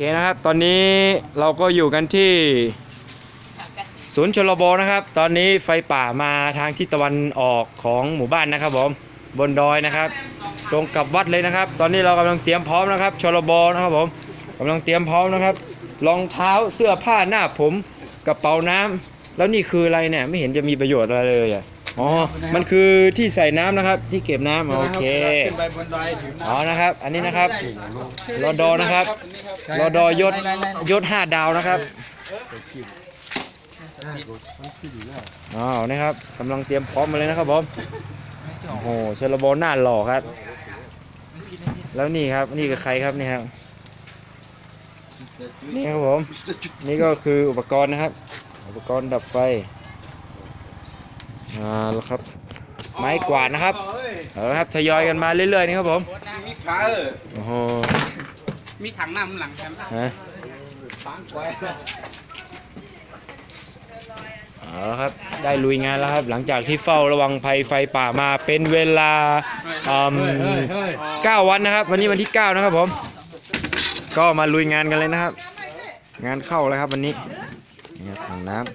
เคนะครับ ตอนนี้เราก็อยู่กันที่ศูนย์ชลบนะครับ ตอนนี้ไฟป่ามาทางทิศตะวันออกของหมู่บ้านนะครับผมบนดอยนะครับ ตรงกับวัดเลยนะครับ ตอนนี้เรากำลังเตรียมพร้อมนะครับชลบนะครับผมกำลังเตรียมพร้อมนะครับรองเท้าเสื้อผ้าหน้าผมกระเป๋าน้ำแล้วนี่คืออะไรเนี่ยไม่เห็นจะมีประโยชน์อะไรเลยอะ อ๋อ มันคือที่ใส่น้ำนะครับ ที่เก็บน้ำโอเค ขึ้นไปบนดอยถึงอ๋อ นะครับ อันนี้นะครับ รอดอนะครับ รอดอยศยศห้าดาวนะครับอ๋อนะครับกำลังเตรียมพร้อมมาเลยนะครับผม โอ้โหเชลโบหน้าหล่อครับ แล้วนี่ครับ นี่คือใครครับนี่ครับ นี่ครับผม นี่ก็คืออุปกรณ์นะครับ อุปกรณ์ดับไฟ อ่าแล้วครับ ไม้กวาดนะครับเอาละครับทยอยกันมาเรื่อยๆนี่ครับผมมีขาเออโอ้โหมีถังน้ำหลังกันฮะฟังไว้เอาละครับได้ลุยงานแล้วครับหลังจากที่เฝ้าระวังภัยไฟป่ามาเป็นเวลาอืมเก้าวันนะครับ วันนี้วันที่9นะครับผม ก็มาลุยงานกันเลยนะครับ งานเข้าแล้วครับวันนี้นี่ครับถังน้ำ